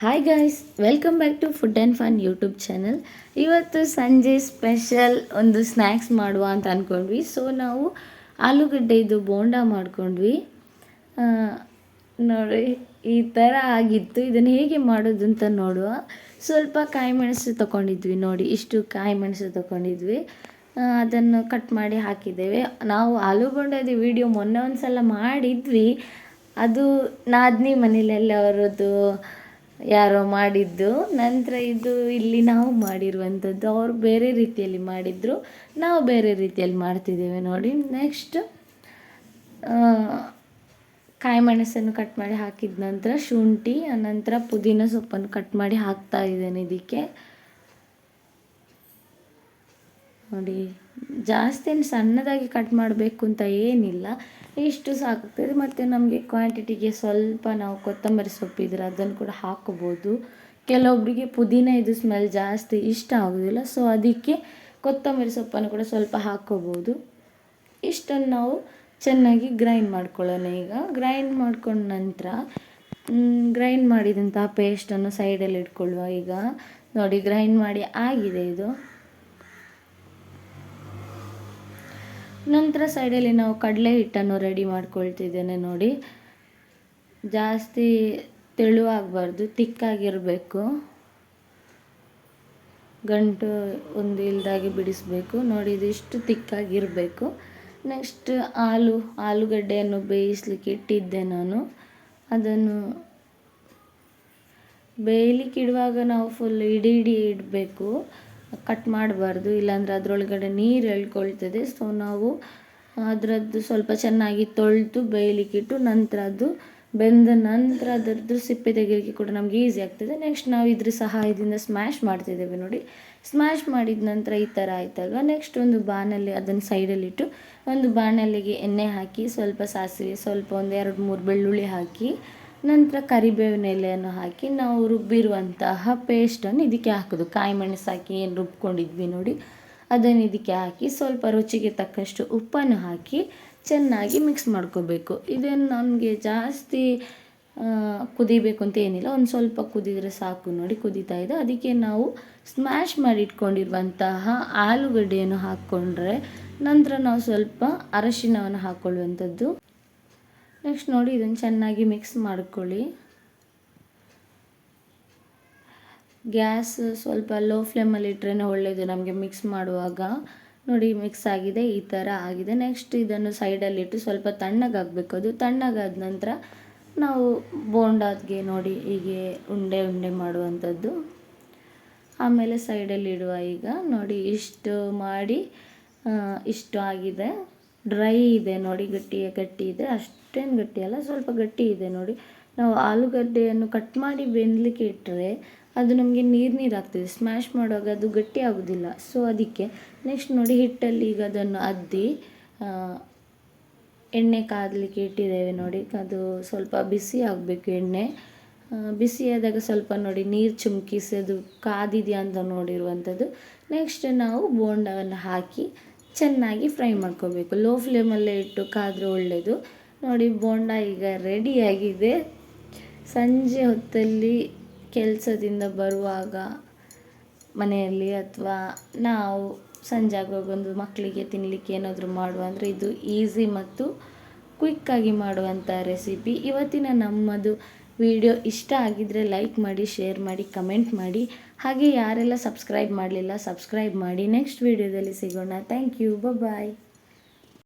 Hi guys welcome back to food and fun YouTube channel ಇವತ್ತು ಸಂಜೆ special ಒಂದು snacks ಮಾಡುವ ಅಂತ ಅಂದ್ಕೊಂಡ್ವಿ ಸೊ ನಾವು ಆಲೂಗಡ್ಡೆದು ಬೋಂಡ ಮಾಡ್ಕೊಂಡ್ವಿ. ನೋಡಿ, ಈ ಥರ ಆಗಿತ್ತು. ಇದನ್ನು ಹೇಗೆ ಮಾಡೋದು ಅಂತ ನೋಡುವ. ಸ್ವಲ್ಪ ಕಾಯಿ ಮೆಣಸು ತೊಗೊಂಡಿದ್ವಿ ನೋಡಿ, ಇಷ್ಟು ಕಾಯಿ ಮೆಣಸು ತೊಗೊಂಡಿದ್ವಿ ಅದನ್ನು ಕಟ್ ಮಾಡಿ ಹಾಕಿದ್ದೇವೆ. ನಾವು ಆಲೂ ಬೋಂಡದ ವಿಡಿಯೋ ಮೊನ್ನೆ ಒಂದು ಸಲ ಮಾಡಿದ್ವಿ. ಅದು ನಾದಿನಿ ಮನೇಲೆಲ್ಲ ಅವರದ್ದು ಯಾರೋ ಮಾಡಿದ್ದು, ನಂತರ ಇದು ಇಲ್ಲಿ ನಾವು ಮಾಡಿರುವಂಥದ್ದು. ಅವರು ಬೇರೆ ರೀತಿಯಲ್ಲಿ ಮಾಡಿದರು. ನಾವು ಬೇರೆ ರೀತಿಯಲ್ಲಿ ಮಾಡ್ತಿದ್ದೇವೆ ನೋಡಿ. ನೆಕ್ಸ್ಟ್ ಕಾಯಿ ಮೆಣಸನ್ನು ಕಟ್ ಮಾಡಿ ಹಾಕಿದ ನಂತರ ಶುಂಠಿ ಅನಂತರ ಪುದೀನ ಸೊಪ್ಪನ್ನು ಕಟ್ ಮಾಡಿ ಹಾಕ್ತಾ ಇದ್ದೇನೆ ಇದಕ್ಕೆ. ನೋಡಿ ಜಾಸ್ತಿ ಸಣ್ಣದಾಗಿ ಕಟ್ ಮಾಡಬೇಕು ಅಂತ ಏನಿಲ್ಲ. ಇಷ್ಟು ಸಾಕಾಗ್ತದೆ. ಮತ್ತು ನಮಗೆ ಕ್ವಾಂಟಿಟಿಗೆ ಸ್ವಲ್ಪ ನಾವು ಕೊತ್ತಂಬರಿ ಸೊಪ್ಪು ಇದ್ರೆ ಅದನ್ನು ಕೂಡ ಹಾಕೋಬೋದು. ಕೆಲವೊಬ್ಬರಿಗೆ ಪುದೀನ ಇದು ಸ್ಮೆಲ್ ಜಾಸ್ತಿ ಇಷ್ಟ ಆಗೋದಿಲ್ಲ. ಸೊ ಅದಕ್ಕೆ ಕೊತ್ತಂಬರಿ ಸೊಪ್ಪನ್ನು ಕೂಡ ಸ್ವಲ್ಪ ಹಾಕ್ಕೋಬೋದು. ಇಷ್ಟನ್ನು ನಾವು ಚೆನ್ನಾಗಿ ಗ್ರೈಂಡ್ ಮಾಡ್ಕೊಳ್ಳೋಣ ಈಗ. ಗ್ರೈಂಡ್ ಮಾಡ್ಕೊಂಡ ನಂತರ ಗ್ರೈಂಡ್ ಮಾಡಿದಂತಹ ಪೇಸ್ಟನ್ನು ಸೈಡಲ್ಲಿ ಇಟ್ಕೊಳ್ಳುವ ಈಗ. ನೋಡಿ ಗ್ರೈಂಡ್ ಮಾಡಿ ಆಗಿದೆ ಇದು. ನಂತರ ಸೈಡಲ್ಲಿ ನಾವು ಕಡಲೆ ಹಿಟ್ಟನ್ನು ರೆಡಿ ಮಾಡ್ಕೊಳ್ತಿದ್ದೇನೆ ನೋಡಿ. ಜಾಸ್ತಿ ತೆಳುವಾಗಬಾರ್ದು ತಿಕ್ಕಾಗಿರಬೇಕು. ಗಂಟು ಒಂದು ಇಲ್ದಾಗಿ ಬಿಡಿಸ್ಬೇಕು. ನೋಡಿ, ಇದಿಷ್ಟು ತಿಕ್ಕಾಗಿರಬೇಕು. ನೆಕ್ಸ್ಟ್ ಆಲೂ ಆಲೂಗಡ್ಡೆಯನ್ನು ಬೇಯಿಸ್ಲಿಕ್ಕೆ ಇಟ್ಟಿದ್ದೆ ನಾನು. ಅದನ್ನು ಬೇಯಲಿಕ್ಕಿಡುವಾಗ ನಾವು ಫುಲ್ ಇಡಿ ಇಡೀ ಇಡಬೇಕು. ಕಟ್ ಮಾಡಬಾರ್ದು, ಇಲ್ಲಾಂದರೆ ಅದರೊಳಗಡೆ ನೀರು ಎಳ್ಕೊಳ್ತದೆ. ಸೊ ನಾವು ಅದರದ್ದು ಸ್ವಲ್ಪ ಚೆನ್ನಾಗಿ ತೊಳೆದು ಬೇಯಲಿಕ್ಕಿಟ್ಟು ನಂತರ ಅದು ಬೆಂದ ನಂತರ ಅದರದ್ದು ಸಿಪ್ಪೆ ತೆಗೆಯೋಕ್ಕೆ ಕೂಡ ನಮಗೆ ಈಸಿ ಆಗ್ತದೆ. ನೆಕ್ಸ್ಟ್ ನಾವು ಇದ್ರ ಸಹಾಯದಿಂದ ಸ್ಮ್ಯಾಶ್ ಮಾಡ್ತಿದ್ದೇವೆ ನೋಡಿ. ಸ್ಮ್ಯಾಶ್ ಮಾಡಿದ ನಂತರ ಈ ಥರ ಆಯ್ತಾಗ ನೆಕ್ಸ್ಟ್ ಒಂದು ಬಾಣಲೆ ಅದನ್ನು ಸೈಡಲ್ಲಿಟ್ಟು ಒಂದು ಬಾಣಲೆಗೆ ಎಣ್ಣೆ ಹಾಕಿ, ಸ್ವಲ್ಪ ಸಾಸಿವೆ, ಸ್ವಲ್ಪ ಒಂದು ಎರಡು ಮೂರು ಬೆಳ್ಳುಳ್ಳಿ ಹಾಕಿ ನಂತರ ಕರಿಬೇವಿನ ಎಲೆಯನ್ನು ಹಾಕಿ ನಾವು ರುಬ್ಬಿರುವಂತಹ ಪೇಸ್ಟನ್ನು ಇದಕ್ಕೆ ಹಾಕೋದು. ಕಾಯಿ ಮೆಣಸು ಹಾಕಿ ಏನು ರುಬ್ಕೊಂಡಿದ್ವಿ ನೋಡಿ, ಅದನ್ನು ಇದಕ್ಕೆ ಹಾಕಿ ಸ್ವಲ್ಪ ರುಚಿಗೆ ತಕ್ಕಷ್ಟು ಉಪ್ಪನ್ನು ಹಾಕಿ ಚೆನ್ನಾಗಿ ಮಿಕ್ಸ್ ಮಾಡ್ಕೋಬೇಕು. ಇದನ್ನು ನಮಗೆ ಜಾಸ್ತಿ ಕುದಿಬೇಕು ಅಂತ ಏನಿಲ್ಲ. ಒಂದು ಸ್ವಲ್ಪ ಕುದಿದರೆ ಸಾಕು ನೋಡಿ ಕುದೀತಾ ಇದೆ. ಅದಕ್ಕೆ ನಾವು ಸ್ಮ್ಯಾಶ್ ಮಾಡಿ ಇಟ್ಕೊಂಡಿರುವಂತಹ ಆಲೂಗಡ್ಡೆಯನ್ನು ಹಾಕ್ಕೊಂಡ್ರೆ ನಂತರ ನಾವು ಸ್ವಲ್ಪ ಅರಶಿನವನ್ನು ಹಾಕ್ಕೊಳ್ಳುವಂಥದ್ದು ನೆಕ್ಸ್ಟ್ ನೋಡಿ ಇದನ್ನು ಚೆನ್ನಾಗಿ ಮಿಕ್ಸ್ ಮಾಡ್ಕೊಳ್ಳಿ. ಗ್ಯಾಸ್ ಸ್ವಲ್ಪ ಲೋ ಫ್ಲೇಮಲ್ಲಿ ಇಟ್ರೇ ಒಳ್ಳೆಯದು ನಮಗೆ ಮಿಕ್ಸ್ ಮಾಡುವಾಗ. ನೋಡಿ ಮಿಕ್ಸ್ ಆಗಿದೆ, ಈ ಥರ ಆಗಿದೆ. ನೆಕ್ಸ್ಟ್ ಇದನ್ನು ಸೈಡಲ್ಲಿಟ್ಟು ಸ್ವಲ್ಪ ತಣ್ಣಗಾಗಬೇಕು ಅದು ತಣ್ಣಗಾದ ನಂತರ ನಾವು ಬೋಂಡಾದ್ಗೆ ನೋಡಿ ಹೀಗೆ ಉಂಡೆ ಉಂಡೆ ಮಾಡುವಂಥದ್ದು. ಆಮೇಲೆ ಸೈಡಲ್ಲಿಡುವ ಈಗ. ನೋಡಿ ಇಷ್ಟು ಮಾಡಿ ಇಷ್ಟು ಆಗಿದೆ. ಡ್ರೈ ಇದೆ ನೋಡಿ ಗಟ್ಟಿ ಗಟ್ಟಿ ಇದೆ. ಅಷ್ಟೇನು ಗಟ್ಟಿ ಅಲ್ಲ, ಸ್ವಲ್ಪ ಗಟ್ಟಿ ಇದೆ ನೋಡಿ. ನಾವು ಆಲೂಗಡ್ಡೆಯನ್ನು ಕಟ್ ಮಾಡಿ ಬೆಂದಲಿಕ್ಕೆ ಇಟ್ಟರೆ ಅದು ನಮಗೆ ನೀರು ನೀರು ಆಗ್ತದೆ. ಸ್ಮ್ಯಾಶ್ ಮಾಡುವಾಗ ಅದು ಗಟ್ಟಿ ಆಗೋದಿಲ್ಲ. ಸೊ ಅದಕ್ಕೆ ನೆಕ್ಸ್ಟ್ ನೋಡಿ ಹಿಟ್ಟಲ್ಲಿ ಈಗ ಅದನ್ನು ಅದ್ದಿ ಎಣ್ಣೆ ಕಾದಲಿಕ್ಕೆ ಇಟ್ಟಿದ್ದೇವೆ ನೋಡಿ. ಅದು ಸ್ವಲ್ಪ ಬಿಸಿ ಆಗಬೇಕು ಎಣ್ಣೆ. ಬಿಸಿಯಾದಾಗ ಸ್ವಲ್ಪ ನೋಡಿ ನೀರು ಚುಮ್ಕಿಸಿ ಅದು ಕಾದಿದೆಯಾ ಅಂತ ನೋಡಿರುವಂಥದ್ದು ನೆಕ್ಸ್ಟ್ ನಾವು ಬೋಂಡವನ್ನು ಹಾಕಿ ಚೆನ್ನಾಗಿ ಫ್ರೈ ಮಾಡ್ಕೋಬೇಕು. ಲೋ ಫ್ಲೇಮಲ್ಲೇ ಇಟ್ಟು ಕಾದರೆ ಒಳ್ಳೆಯದು ನೋಡಿ, ಬೋಂಡ ಈಗ ರೆಡಿಯಾಗಿದೆ. ಸಂಜೆ ಹೊತ್ತಲ್ಲಿ ಕೆಲಸದಿಂದ ಬರುವಾಗ ಮನೆಯಲ್ಲಿ ಅಥವಾ ನಾವು ಸಂಜೆ ಆಗುವಾಗ ಒಂದು ಮಕ್ಕಳಿಗೆ ತಿನ್ನಲಿಕ್ಕೆ ಏನಾದರೂ ಮಾಡುವ ಅಂದರೆ ಇದು ಈಸಿ ಮತ್ತು ಕ್ವಿಕ್ಕಾಗಿ ಮಾಡುವಂಥ ರೆಸಿಪಿ ಇವತ್ತಿನ ನಮ್ಮದು ವಿಡಿಯೋ ಇಷ್ಟ ಆಗಿದ್ದರೆ ಲೈಕ್ ಮಾಡಿ, ಶೇರ್ ಮಾಡಿ, ಕಮೆಂಟ್ ಮಾಡಿ. ಹಾಗೆ ಯಾರೆಲ್ಲ ಸಬ್ಸ್ಕ್ರೈಬ್ ಮಾಡಲಿಲ್ಲ, ಸಬ್ಸ್ಕ್ರೈಬ್ ಮಾಡಿ. ನೆಕ್ಸ್ಟ್ ವಿಡಿಯೋದಲ್ಲಿ ಸಿಗೋಣ. Thank you. ಬಾಯ್